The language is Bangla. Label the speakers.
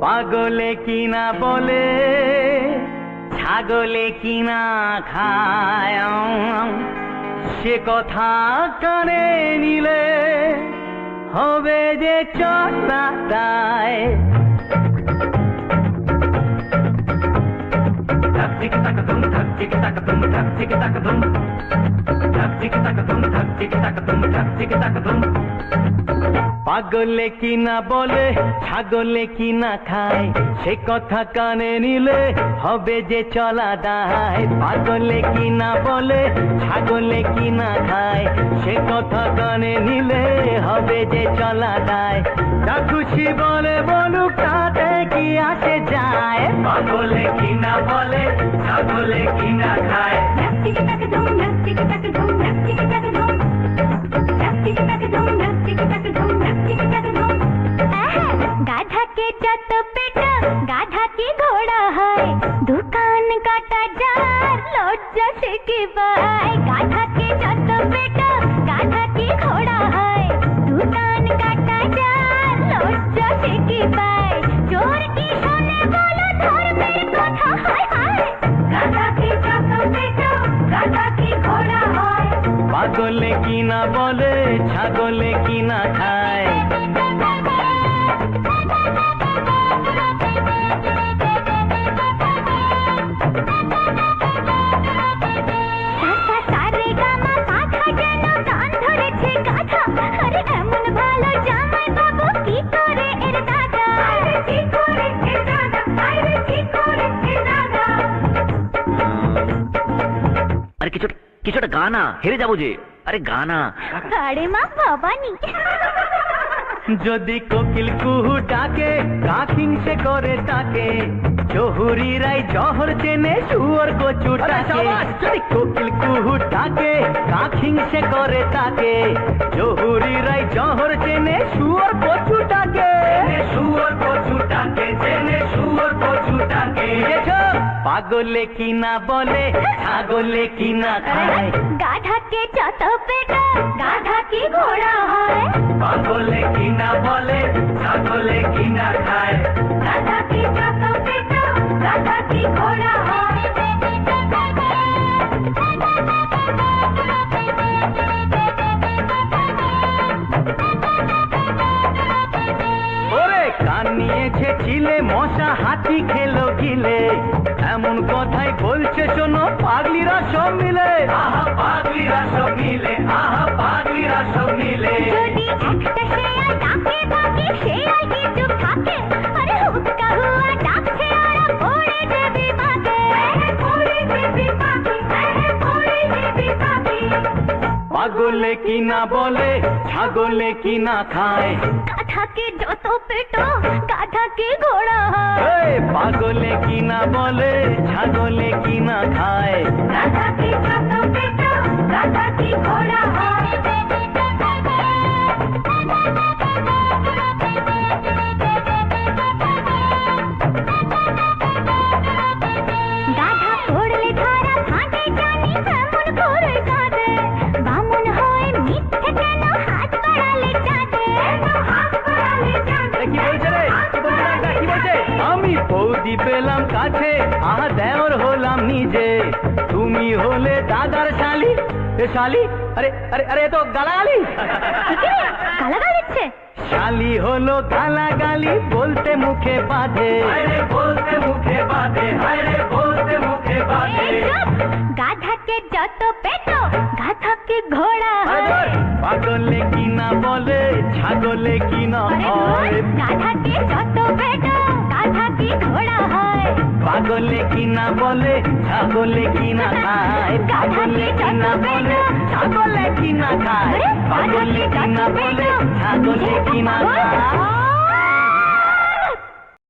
Speaker 1: পাগলে কিনা বলে, ছাগলে কিনা খায়। সে কথা কানে নিলে হবে যে চটাটায় ধাক ধিক তাক ধুম ধাক ধিক তাক ধুম ধাক ধিক তাক ধুম পাগলে কি না বলে, ছাগলে কি না খায়, সে কথা কানে নিলে হবে যে চলা দায় পাগলে কি না বলে, ছাগলে কি না খায়, সে কথা কানে নিলে হবে যে চলা দায়। যা খুশি বলে বলুক, তাতে কি আসে যায়? পাগলে কি না বলে, ছাগলে কি না খায়
Speaker 2: গাধা কে যত পেট গাধা কি ঘোড়া হয় দোকান কাটা যার লজ্জা সে কি পায় গাধা কে যত পেট গাধা কি ঘোড়া হয় দোকান কাটা যার লজ্জা সে কি পায় চোর কি শোনে বলো ধর্মের কথা হায় হায় গাধা কি যত পেট গাধা কি ঘোড়া হয়
Speaker 1: পাগলে কি না বলে ছাগলে কি না খায়
Speaker 2: সাসা আরে
Speaker 3: কিছু কিছু একটা গানা হেরে যাব যে। আরে গানা।
Speaker 2: আরে মা ভবানী
Speaker 1: যদি কোকিল কুহু ডাকে কাকিং সে করে তাকে। জহুরি রাই জহর চেনে সুয়র কচু ডাকে যদি কোকিল কুহু ডাকে কাকিং সে করে তাকে। জহুরি রাই জহর চেনে সুয়র কচু ডাকে সুয়র পাগলে কি না বলে ছাগলে কি না খায়
Speaker 2: গাধাকে যত পেটা গাধা কি ঘোড়া হয়?
Speaker 1: পাগলে কি না বলে ছাগলে কি না খায়।
Speaker 2: গাধা কি যত পেটা গাধা কি ঘোড়া হয়?
Speaker 1: কান নিয়েছে ছিলে মশা কথাই বলছে শোনো পাগলিরা সব মিলে। আহা পাগলিরা সব মিলে আহা পাগলিরা সব মিলে।
Speaker 2: যদি একটা শেয়াল ডাকে বাকি শেয়াল কি থাকে আরে হুক্কা হুয়া ডাকছে ওরা পড়ে যাবে বাগে পড়ে যাবে বাগে পড়ে যাবে বাগে
Speaker 1: পাগলে কি না বলে ছাগলে কি না খায়
Speaker 2: গাধাকে যত পেটো গাধাকে ঘোড়া? হয়
Speaker 1: পাগলে কি না বলে ছাগলে কিনা খায়?
Speaker 2: যত ঘোড়া? হয়
Speaker 1: বৌদি পেলাম কাছে আহা দেওর হলাম নিজে। তুমি হলে দাদার শালি। এ শালি আরে আরে আরে এ তো গালাগালি।
Speaker 2: গালাগাল দিচ্ছে?
Speaker 1: শালি হলো গালাগালি বলতে মুখে বাঁধে। বলতে মুখে বাঁধে বলতে মুখে
Speaker 2: চুপ! গাধাকে যত পেটো গাধাকে ঘোড়া
Speaker 1: পাগলে কি না বলে ছাগলে কি না
Speaker 2: আরে
Speaker 1: হয়?
Speaker 2: ধুর, গাধাকে
Speaker 1: পাগলে কি না বলে ছাগলে কি না খায় পাগলে কি না বলে ছাগলে কি না খায় পাগলে কি না বলে ছাগলে কি না খায়।